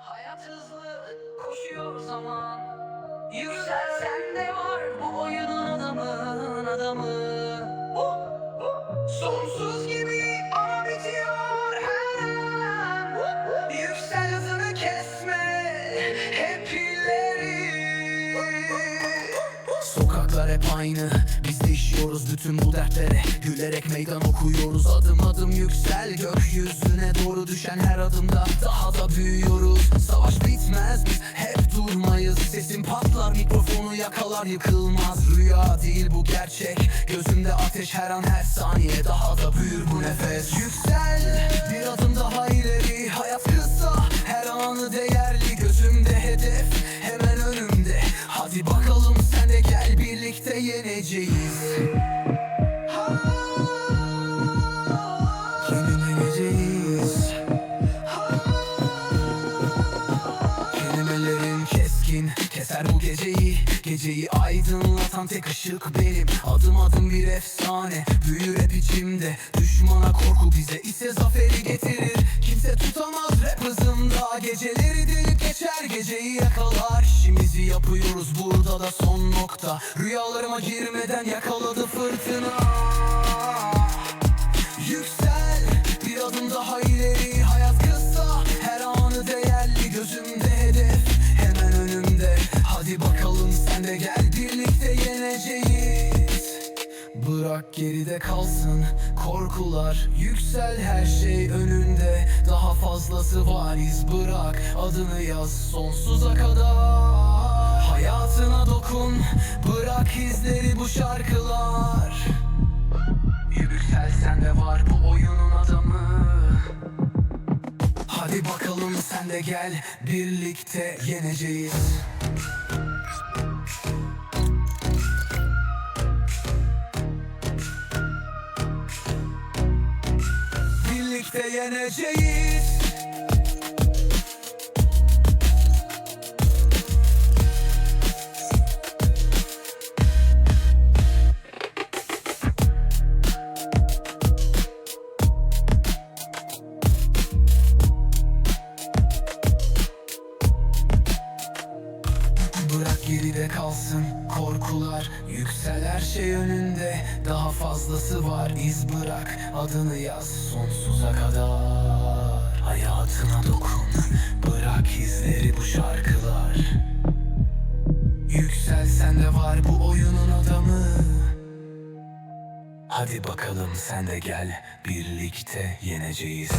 Hayat hızlı koşuyor zaman. Yüksel sende var bu oyunun adamın adamı. Oh, oh. Sonsuz gibi ama bitiyor her an. Yüksel hızını kesme hep ileri Sokaklar hep aynı. Biz de işiyoruz bütün bu dertlere. Gülerek meydan okuyoruz. Adım adım yüksel. Gökyüzüne doğru düşen her adımda Daha da büyüyoruz. Savaş bitmez. Biz hep durmayız. Sesim patlar. Mikrofonu yakalar. Yıkılmaz. Rüya değil bu gerçek. Gözümde ateş her an her saniye. Daha da büyür bu nefes. Yüksel yeneceğiz. Keskin keser bu geceyi. Geceyi aydınlatan tek ışık benim. Adım adım bir efsane büyür hep içimde. Düşmana korku bize ise zaferi getirir. Kimse tutamaz rap hızımda. Geceleri delip geçer geceyi yakalar. İşimizi yapıyoruz burada da son nokta. Rüyalarıma girmeden yakaladı fırtına Bırak geride kalsın. Korkular Yüksel her şey önünde. Daha fazlası var iz bırak Adını yaz sonsuza kadar. Hayatına dokun Bırak izleri bu şarkılar. Yüksel sende var bu oyunun adamı. Hadi bakalım sen de gel birlikte yeneceğiz Birlikte yeneceğiz. Bırak geride kalsın korkular Yüksel her şey önünde. Daha fazlası var iz bırak Adını yaz sonsuza kadar. Hayatına dokun Bırak izleri bu şarkılar. Yüksel sende var bu oyunun adamı. Hadi bakalım sen de gel Birlikte yeneceğiz